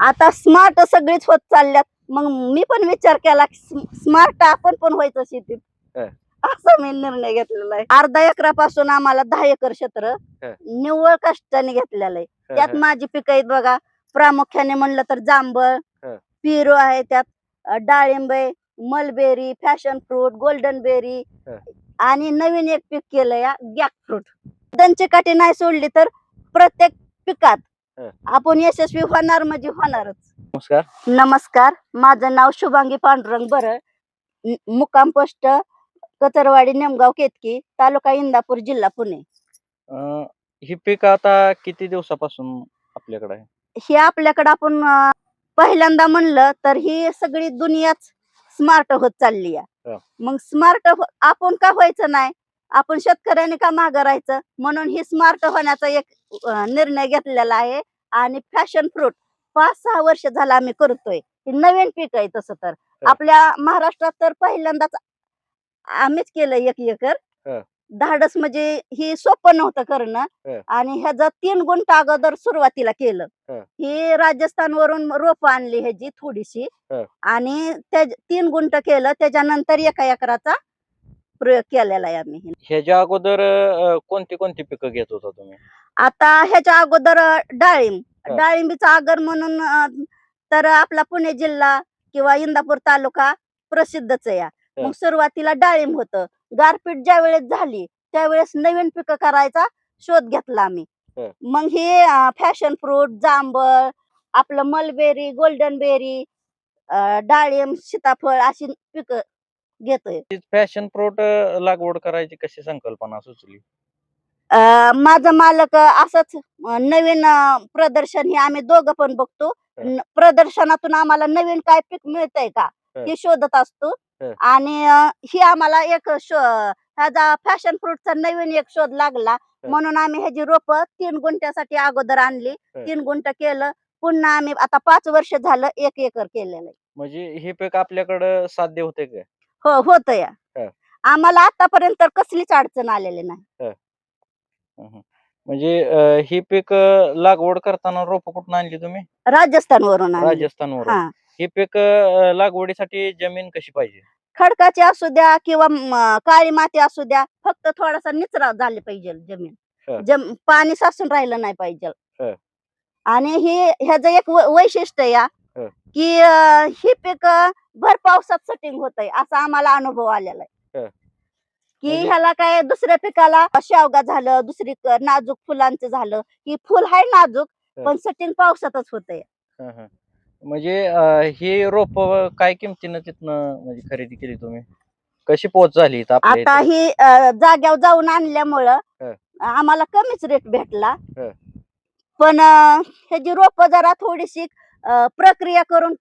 आता स्मार्ट सगळीच होत चालल्यात मग मी पण विचार केला स्मार्ट आपण पण व्हायचं शेतीत. असा मी निर्णय घेतलेला आहे अर्धा एकरापासून आम्हाला दहा एकर क्षेत्र. निव्वळ कष्टाने घेतलेलं आहे त्यात. माझी पिकं आहेत बघा प्रामुख्याने म्हणलं तर जांभळ. पिरो आहे त्यात डाळिंब आहे mulberry fashion fruit golden berry. आणि नवीन एक पीक केलंय गॅक फ्रूट दंची काठी नाही सोडली तर प्रत्येक पिकात. आपण यशस्वी होणार म्हणजे होणारच. नमस्कार. नमस्कार. माझं नाव शुभांगी पांडुरंग बर. मुक्काम पोस्ट कचरवाडी नेमगाव केतकी तालुका इंदापूर जिल्हा पुणे. अं, ही पीक आता किती दिवसापासून आपल्याकडे आहे? हे आपल्याकडं आपण अं, पहिल्यांदा म्हणलं तर ही सगळी दुनियाच स्मार्ट होत चालली आहे. हा. मग स्मार्ट आपण का व्हायचं नाही? आपण शेतकऱ्याने का मागं राहायचं? म्हणून ही स्मार्ट होण्याचा एक निर्णय घेतलेला आहे. आणि फॅशन फ्रूट पाच सहा वर्ष झाला आम्ही करतोय. हे नवीन पीक आहे तसं तर. आपल्या महाराष्ट्रात तर पहिल्यांदाच आम्हीच केलं एक एकर. धाडस म्हणजे ही सोपं नव्हतं करणं. आणि ह्याचं तीन गुंठ अगोदर सुरुवातीला केलं. हा. राजस्थान वरून रोप आणली ह्याची थोडीशी. हा. आणि त्या तीन गुंठ केलं. त्याच्यानंतर एका एकराचा प्रयोग केलेला आहे आम्ही ह्याच्या अगोदर अं, कोणती कोणती पिकं घेत होता तुम्ही आता ह्याच्या अगोदर डाळिंब. डाळिंबीचा आगर म्हणून अ, तर आपला पुणे जिल्हा किंवा इंदापूर तालुका प्रसिद्धच आहे या. मग सुरुवातीला डाळिंब होतं गारपीट ज्या वेळेस झाली त्यावेळेस नवीन पिकं करायचा शोध घेतला आम्ही हा. मग हे फॅशन फ्रूट जांभळ आपलं मलबेरी गोल्डन बेरी डाळिंब सीताफळ अशी पिकं घेतोय. फॅशन फ्रूट लागवड करायची कशी संकल्पना सुचली? माझं मालक असंच नवीन प्रदर्शन हे आम्ही दोघं पण बघतो. प्रदर्शनातून आम्हाला नवीन काय पीक मिळतंय का हं. शोधत असतो. आणि ही आम्हाला एक शो ह्याचा फॅशन फ्रूटचा नवीन एक शोध लागला. म्हणून आम्ही ह्याची रोप तीन गुंठ्यासाठी अगोदर आणली. तीन गुंठ केलं. पुन्हा आम्ही आता पाच वर्ष झालं एक एकर केलेलं आहे. म्हणजे हे पीक आपल्याकडं साध्य होते का? हो होत या हं. आम्हाला आतापर्यंत कसलीच अडचण आलेली नाही. म्हणजे ही पीक लागवड करताना रोप कुठून आणली तुम्ही राजस्थान वरून आणली राजस्थानवरून हा पीक लागवडीसाठी जमीन कशी पाहिजे खडकाची असू द्या किंवा काळी माती असू द्या फक्त थोडासा निचरा झाली पाहिजे जमीन. जम पाणी साचून राहिलं नाही पाहिजे हं. आणि हे ह्याचं एक वैशिष्ट्य या. की ही पीक भर पावसात सेटिंग होत आहे असा आम्हाला अनुभव आलेला आहे. की म्हणजे- ह्याला काय दुसऱ्या पिकाला शेवगा झालं दुसरी नाजूक फुलांचं झालं की फुल आहे नाजूक. पण सेटिंग पावसातच होतंय हं, हं. म्हणजे ही रोप काय किमतीनं तिथनं म्हणजे खरेदी केली तुम्ही कशी पोच झाली आता? ही जाग्यावर जाऊन आणल्यामुळं. आम्हाला कमीच रेट भेटला. पण ह्याची रोप जरा थोडीशी प्रक्रिया करून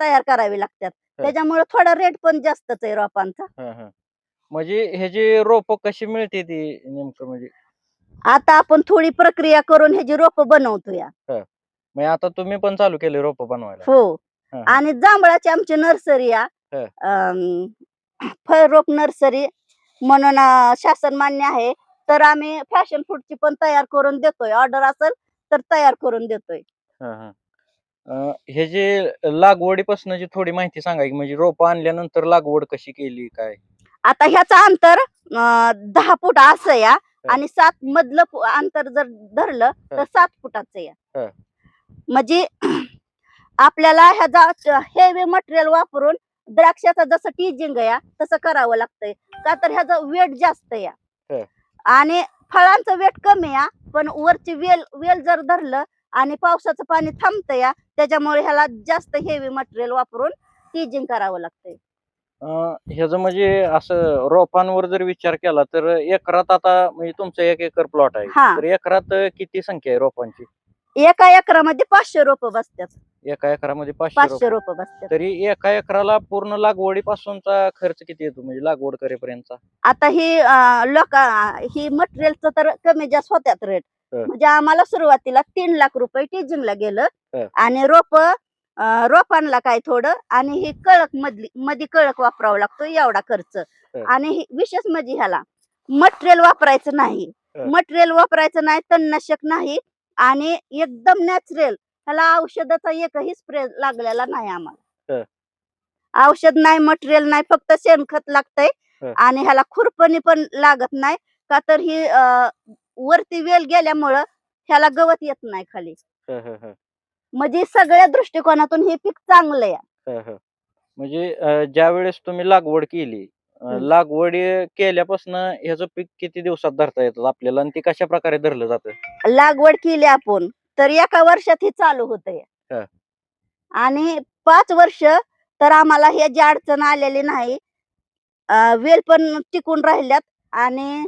तयार करावी लागतात. त्याच्यामुळे थोडा रेट पण जास्तच आहे रोपांचा. हं, हं. म्हणजे ह्याची रोप कशी मिळते ती नेमकं म्हणजे? आता आपण थोडी प्रक्रिया करून ह्याची रोप बनवतो या म्हणजे आता तुम्ही पण चालू केले रोप बनवायला. हो. आणि जांभळाची आमची नर्सरी या. अम, फळरोप नर्सरी म्हणून शासन मान्य आहे. तर आम्ही फॅशन फूडची पण तयार करून देतोय. ऑर्डर असेल तर तयार करून देतोय. हं, हं. अं, ह्याची लागवडीपासूनची थोडी माहिती सांगा की म्हणजे रोप आणल्यानंतर लागवड कशी केली काय आता ह्याचं अंतर अं, दहा फूट असं या आणि सात मधलं फु- अंतर जर धरलं तर हं. सात फुटाचं या. म्हणजे आपल्याला ह्याचा हेवी मटेरियल वापरून द्राक्षाचं जसं टीजिंग या तसं करावं लागतंय का तर ह्याचं वेट जास्त या. आणि फळांचं वेट कमी या पण वरची वेल वेल जर धरलं आणि पावसाचं पाणी थांबतं या त्याच्यामुळे ह्याला जास्त हेवी मटेरियल वापरून टीजिंग करावं लागतंय. ह्याचं म्हणजे असं रोपांवर जर विचार केला तर एकरात आता म्हणजे तुमचा एक एकर प्लॉट आहे. हा. तर एकरात किती संख्या आहे रोपांची? एका एकरामध्ये पाचशे रोप बसतात. एका एकरामध्ये पाचशे पाचशे रोप. रोप बसतात. तरी एका एकराला पूर्ण लागवडीपासूनचा खर्च किती येतो म्हणजे लागवड करेपर्यंतचा? आता ही लोक ही मटेरियलचं तर कमी जास्त होत्यात रेट. म्हणजे आम्हाला सुरुवातीला तीन लाख रुपये टीजिंगला गेलं. आणि रोप रोपांना काय थोडं आणि ही कळक मधली मध्ये कळक वापरावं लागतो एवढा खर्च आणि ही- विशेष म्हणजे ह्याला मटेरियल वापरायचं नाही. मटेरियल वापरायचं नाही तणनाशक नाही आणि एकदम नॅचरल ह्याला औषधाचा एकही स्प्रे लागलेला नाही. आम्हाला औषध नाही मटेरियल नाही फक्त शेणखत लागतंय. आणि ह्याला खुरपणी पण लागत नाही का तर ही वरती वेल गेल्यामुळं ह्याला गवत येत नाही खाली म्हणजे सगळ्या दृष्टिकोनातून हे पीक चांगलं आहे. म्हणजे अं, ज्या वेळेस तुम्ही लागवड केली अं, हम्म. लागवड केल्यापासून ह्याचं पीक किती दिवसात धरता येतं आपल्याला आणि ते कशा प्रकारे धरलं जातं लागवड केली आपण तर एका वर्षात हे चालू होतंय हं. आणि पाच वर्ष तर आम्हाला ह्याची अडचण आलेली नाही अं, वेल पण टिकून राहिल्यात आणि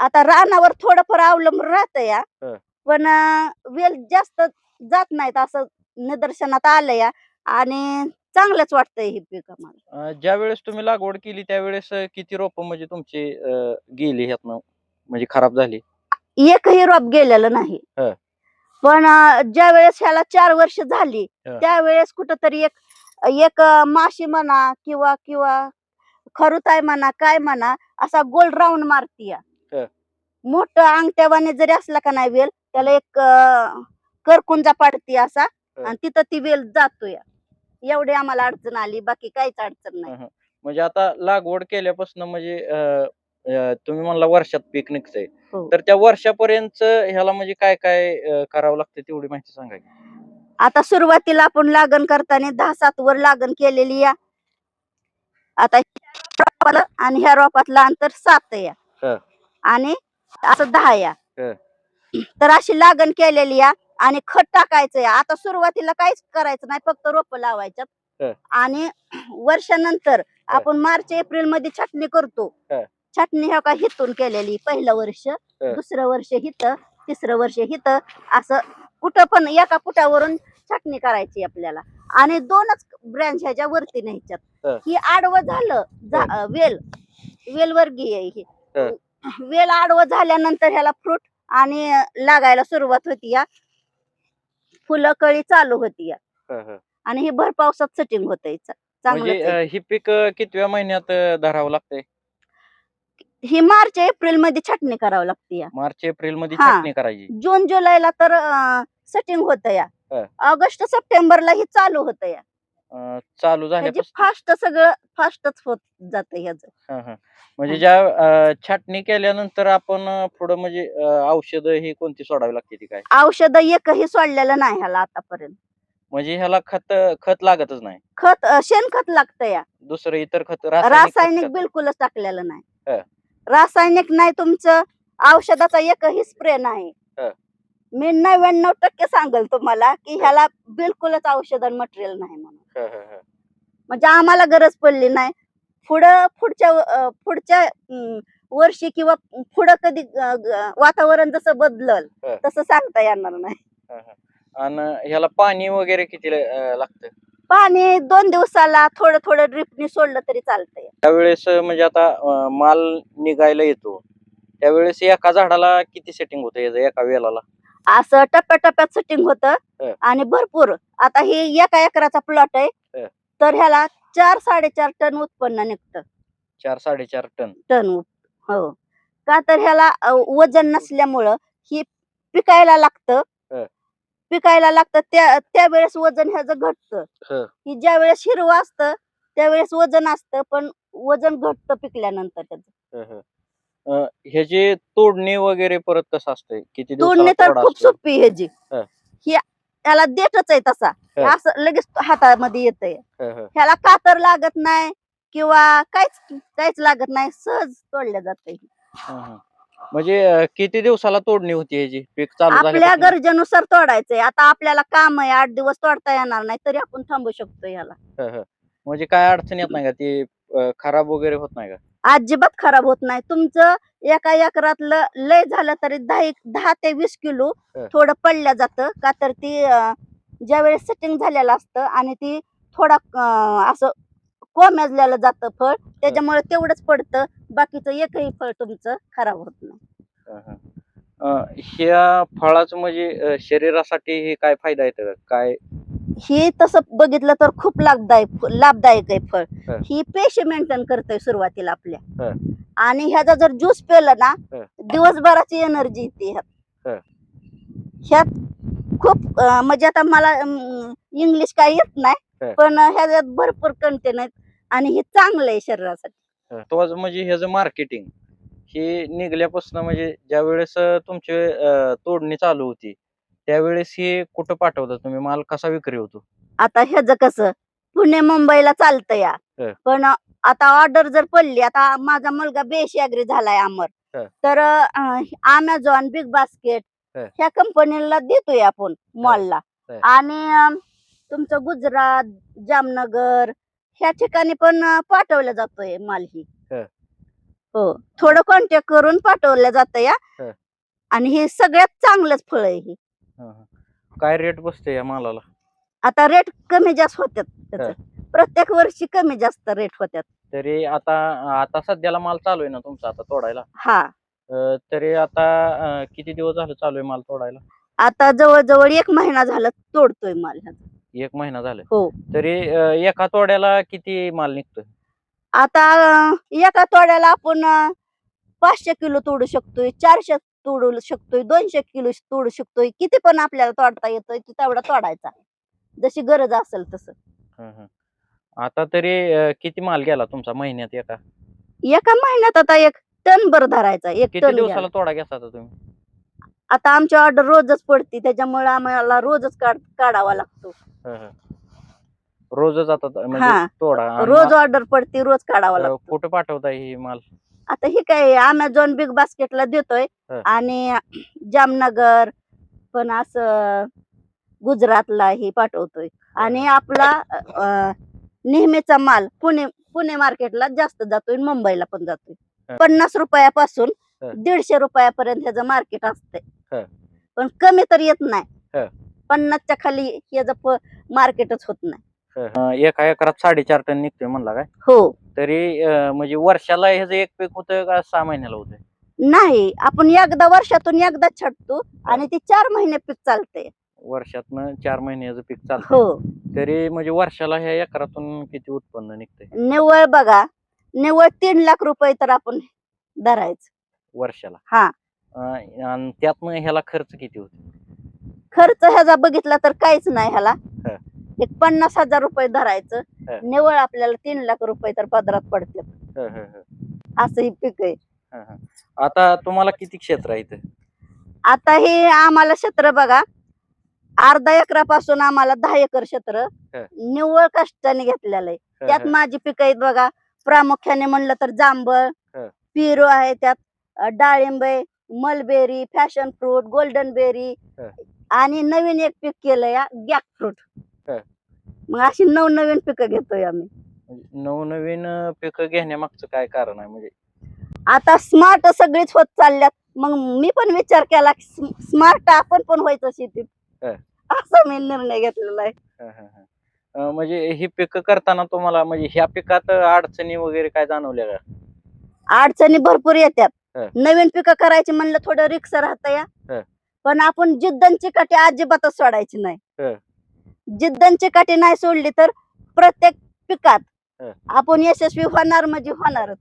आता रानावर थोडंफार अवलंबून राहतं या हं. पण अं, वेल जास्त जात नाहीत असं निदर्शनात आलं या आणि चांगलंच वाटतंय हे पीक आम्हाला अं, ज्या वेळेस तुम्ही लागवड केली त्यावेळेस अं, किती रोप म्हणजे तुमची अं, गेली ह्यातनं म्हणजे खराब झाली एकही रोप गेलेलं नाही हं. पण ज्या वेळेस ह्याला चार वर्ष झाली हं. त्यावेळेस कुठंतरी एक एक अं, माशी म्हणा किंवा किंवा खरुताय म्हणा काय म्हणा असा गोल राऊंड मारतीया. मोठं अंगठ्यावाने जरी असला का नाही वेल त्याला एक करकुंजा पाडती असा. आणि तिथं ती वेल जातोय एवढी आम्हाला अडचण आली बाकी काहीच अडचण नाही म्हणजे आता लागवड केल्यापासून म्हणजे तुम्ही म्हणला वर्षात पीक निघतंय हो. तर त्या वर्षापर्यंत ह्याला म्हणजे काय काय करावं लागतं तेवढी माहिती सांगा. आता सुरुवातीला आपण लागण करताना दहा सात वर लागण केलेली या आता आणि ह्या रोपातलं अंतर सात या. आणि असं दहा या. हं. तर अशी लागण केलेली या आणि खत टाकायचं या. आता सुरुवातीला काहीच करायचं नाही फक्त रोप हं. लावायच्यात आणि वर्षानंतर आपण मार्च एप्रिलमध्ये छाटणी करतो. हं. छाटणी ह्या का हिथून केलेली पहिलं वर्ष दुसरं वर्ष हिथं तिसरं वर्ष हिथं असं कुठं पण एका फुटावरून छाटणी करायची आपल्याला. आणि दोनच ब्रँच ह्याच्या वरती न्यायच्यात. हं. ही आडवं झालं वेल वेल वर्गीय आहे ही. हं. वेल आडवं झाल्यानंतर ह्याला फ्रूट आणि लागायला सुरुवात होती या. फुलं कळी चालू होती या. आणि हे भर पावसात सेटिंग होतंय. चा- म्हणजे ही पीक कितव्या महिन्यात धरावं लागतंय? ही मार्च एप्रिलमध्ये छाटणी करावं लागते या. मार्च एप्रिलमध्ये हा. छाटणी करायची. जून जुलैला तर सेटिंग होत या. ऑगस्ट सप्टेंबरला ही चालू होत या. अं, चालू ह्याची झाल्यापासून फास्ट सगळं फास्टच होत जात ह्याच हं, हं. म्हणजे. ज्या अं, छाटणी केल्यानंतर आपण अं, पुढं म्हणजे औषध ही कोणती सोडावी लागते ती काय औषध एकही सोडलेलं नाही ह्याला आतापर्यंत म्हणजे ह्याला खत खत लागतच नाही खत अं, शेणखत लागतं या दुसरं इतर खत रासायनिक खत- बिलकुलच टाकलेलं हं. नाही रासायनिक नाही तुमचं औषधाचा एकही स्प्रे नाही हं. मी नव्याण्णव टक्के सांगेल तुम्हाला की ह्याला बिलकुलच औषध मटेरियल नाही म्हणून. म्हणजे आम्हाला गरज पडली नाही. पुढं पुढच्या पुढच्या वर्षी किंवा पुढं कधी वातावरण जसं बदलल. तसं सांगता येणार नाही. हं, हं. आणि ह्याला पाणी वगैरे किती लागतं? पाणी दोन दिवसाला थोडं थोडं ड्रिपनी सोडलं तरी चालतंय. त्यावेळेस म्हणजे आता माल निघायला येतो. त्यावेळेस एका झाडाला किती सेटिंग होतं याचं एका वेलाला? असं टप्प्याटप्प्यात सेटिंग होतं. आणि भरपूर. आता हे एका एकराचा प्लॉट आहे. तर ह्याला चार साडेचार टन उत्पन्न निघतं. चार साडेचार टन. टन हो. का तर ह्याला वजन नसल्यामुळं ही पिकायला लागतं. पिकायला लागतं. त्या त्यावेळेस वजन ह्याचं घटतं. हं. ज्या वेळेस हिरवं असतं त्यावेळेस वजन असतं पण वजन घटतं पिकल्यानंतर त्याचं. ह्याची तोडणी वगैरे परत कसं असतंय किती तोडणी दिवसाला तर तोडा खूप असतो? सोपी ह्याची हं. ही त्याला देतच आहे तसा हं. असं लगेच हातामध्ये हं, हं. ह्याला कातर लागत नाही किंवा काहीच काहीच लागत नाही सहज तोडल्या जाते हं, हं. म्हणजे अं, किती दिवसाला तोडणी होती ह्याची पीक चालू आपल्या झाल्यापासून? गरजेनुसार तोडायचंय आता आपल्याला काम आहे आठ दिवस तोडता येणार नाही तरी आपण थांबू शकतो याला हं, हं. म्हणजे काय अडचण येत नाही का ती अं, खराब वगैरे होत नाही का अजिबात खराब होत नाही तुमचं एका एकरातलं लय झालं तरी दहा एक- दहा ते वीस किलो. थोडं पडल्या जातं का तर ती अं, ज्या वेळेस सेटिंग झालेलं असतं आणि ती थोडा असं कोमेजलेलं जातं फळ त्याच्यामुळे तेवढंच पडतं बाकीचं एकही फळ तुमचं खराब होत नाही हं, हं. ह्या फळाचं म्हणजे शरीरासाठी हे काय फायदा येतं का? काय हे तसं बघितलं तर खूप लाभदायक लाभदायक आहे फळ हं. ही पेशी मेंटेन करतोय सुरुवातीला आपल्या हं. आणि ह्याचा जर ज्यूस पेलं ना हं. दिवसभराची एनर्जी येते ह्यात हं. ह्यात खूप अं, म्हणजे आता मला इंग्लिश काही येत हं. नाही पण ह्याच्यात भरपूर कंटेन आहेत आणि हे चांगलं आहे शरीरासाठी तो आज म्हणजे ह्याचं मार्केटिंग हे निघल्यापासून म्हणजे ज्या वेळेस तुमची अं, तोडणी चालू होती त्यावेळेस हे कुठं पाठवता तुम्ही माल कसा विक्री होतो आता ह्याचं कसं पुणे मुंबईला चालतं या हं. पण आता ऑर्डर जर पडली आता माझा मुलगा बेशी अग्री झालाय अमर हं. तर अमेझॉन बिग बास्केट हं. ह्या कंपनीला देतोय आपण मॉलला हं. आणि अं, तुमचं गुजरात जामनगर ह्या ठिकाणी पण अं, पाठवला जातोय माल ही हं. हो थोडं कॉन्टॅक्ट करून पाठवलं जातं या हं. आणि हे सगळ्यात चांगलंच फळ आहे हं. काय रेट बसते या मालाला? आता रेट कमी जास्त होतात त्याचं. प्रत्येक वर्षी कमी जास्त रेट होतात तरी आता आता सध्याला माल चालू आहे ना तुमचा आता तोडायला? हा. अं, तरी आता अं, किती दिवस झाले चालू आहे माल तोडायला? आता जवळजवळ एक महिना झाला तोडतोय माल ह्याचा. एक महिना झालाय हो. तरी अं, एका तोड्याला किती माल निघतोय? आता अं, एका तोड्याला आपण अं, पाचशे किलो तोडू शकतोय चारशे तोडू शकतोय दोनशे किलो तोडू शकतोय किती पण आपल्याला तोडता येतोय तेवढा तोडायचा जशी गरज असेल तसं. आता तरी अं, किती माल गेला तुमचा महिन्यात एका एका महिन्यात आता एक टन भर धरायचा एक किती टन दिवसाला. तोडा घेता आता तुम्ही आता आमची ऑर्डर रोजच पडती त्याच्यामुळे आम्हाला रोजच काढ काढावा लागतो. रोजच आता त- म्हणजे हा. तोडा आणि रोज ऑर्डर पडती रोज काढावा अं, लागतो कुठं पाठवताय ही माल आता हे काय अमेझॉन बिग बास्केटला देतोय हं. आणि जामनगर पण असं गुजरातला हे पाठवतोय आणि आपला अं, नेहमीचा माल पुणे पुणे मार्केटला जास्त जातोय मुंबईला पण जातोय. पन्नास रुपयापासून हं. दीडशे रुपयापर्यंत ह्याचं मार्केट असतंय. पण कमी तर येत नाही. पन्नासच्या खाली ह्याचं मार्केटच होत नाही अं, एका एकरात साडेचार टन निघतोय म्हणला काय हो तरी अं, म्हणजे वर्षाला ह्याचं एक पीक होतं का सहा महिन्याला होतंय? नाही आपण एकदा वर्षातून एकदा छटतो आणि ती चार महिने पीक चालते वर्षातनं चार महिन्याचं पीक चालतं हो. तरी म्हणजे वर्षाला ह्या एकरातून किती उत्पन्न निघतंय? निव्वळ बघा निव्वळ तीन लाख रुपये तर आपण धरायचं. वर्षाला? हा. अं, आणि त्यातनं ह्याला खर्च किती होतो खर्च ह्याचा बघितला तर काहीच नाही ह्याला. एक पन्नास हजार रुपये धरायचं हं. निव्वळ आपल्याला तीन लाख रुपये तर पदरात पडतात हं, हं, हं. असं ही पीक आहे हं, हं. आता तुम्हाला किती क्षेत्र आहे इथं आता हे आम्हाला क्षेत्र बघा अर्धा एकरापासून आम्हाला दहा एकर क्षेत्र हं. निव्वळ कष्टाने घेतलेलं आहे हं, त्यात हं. माझी पिकं आहेत बघा प्रामुख्याने म्हणलं तर जांभळ हं. पिरो आहे त्यात अं, डाळिंब आहे mulberry fashion fruit golden berry हं. आणि नवीन एक पीक केलंय गॅक फ्रूट. मग अशी नवनवीन पिकं घेतोय आम्ही. म्हणजे नवनवीन पिकं घेण्यामागचं काय कारण आहे? म्हणजे आता स्मार्ट सगळीच होत चालल्यात. मग मी पण विचार केला स्मार्ट आपण पण व्हायचं शेतीत. हं. असा मी निर्णय घेतलेला आहे. हं, हं, हं. अं, म्हणजे ही पिकं करताना तुम्हाला म्हणजे ह्या पिकात अडचणी वगैरे काय जाणवल्या का अडचणी भरपूर येतात हं. नवीन पिकं करायची म्हणलं थोडं रिक्स राहत या. पण आपण जिद्दनची काठी अजिबातच सोडायची नाही. जिद्दनची काठी नाही सोडली तर प्रत्येक पिकात हं. आपण यशस्वी होणार म्हणजे होणारच.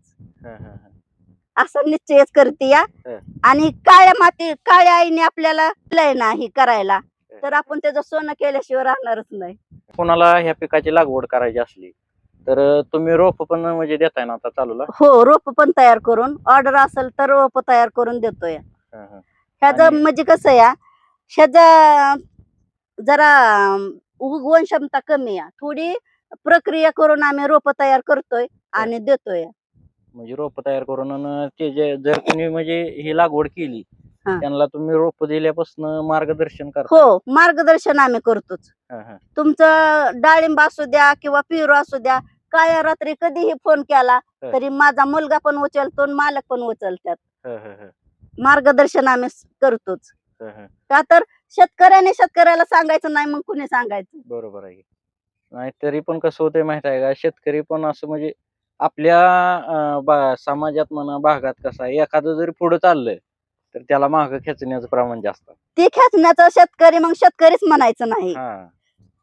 असं निश्चयच करते या हं. आणि काळ्या माती काळ्या आईने आपल्याला दिलंय ना ही करायला तर आपण त्याचं सोनं केल्याशिवाय राहणारच नाही कोणाला ह्या पिकाची लागवड करायची असली तर अं, तुम्ही रोप पण म्हणजे देताय ना आता चालूला हो रोप पण तयार करून ऑर्डर असेल तर रोप तयार करून देतोय हं, हं. ह्याचं आणि- म्हणजे कसं या ह्याचा जरा उगवण क्षमता कमी आहे थोडी प्रक्रिया करून आम्ही रोप तयार करतोय आणि देतोय म्हणजे रोप तयार करून अन ते जे जर तुम्ही म्हणजे ही लागवड केली हा. त्यांना तुम्ही रोप दिल्यापासून मार्गदर्शन करता हो मार्गदर्शन आम्ही करतोच हं, हं. तुमचं डाळिंब असू द्या किंवा पिरो असू द्या काय रात्री कधीही फोन केला हं. तरी माझा मुलगा पण उचलतो आणि मालक पण उचलतात हं, हं, हं. मार्गदर्शन आम्ही स- करतोच हं, हं. का तर शेतकऱ्याने शेतकऱ्याला सांगायचं नाही मग कुणी सांगायचं? बरोबर आहे. नाही तरी पण कसं होतंय माहीत आहे का? शेतकरी पण असं म्हणजे आपल्या अं, बा- समाजात म्हणा भागात कसं आहे एखादं जरी पुढे चाललंय तर त्याला मागं खेचण्याचं प्रमाण जास्त. आहे. ते खेचण्याचा शेतकरी मग शेतकरीच म्हणायचं नाही. हा.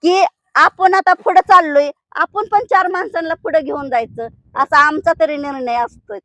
की आपण आता पुढे चाललोय आपण पण चार माणसांना पुढे घेऊन जायचं. असा आमचा तरी निर्णय असतोच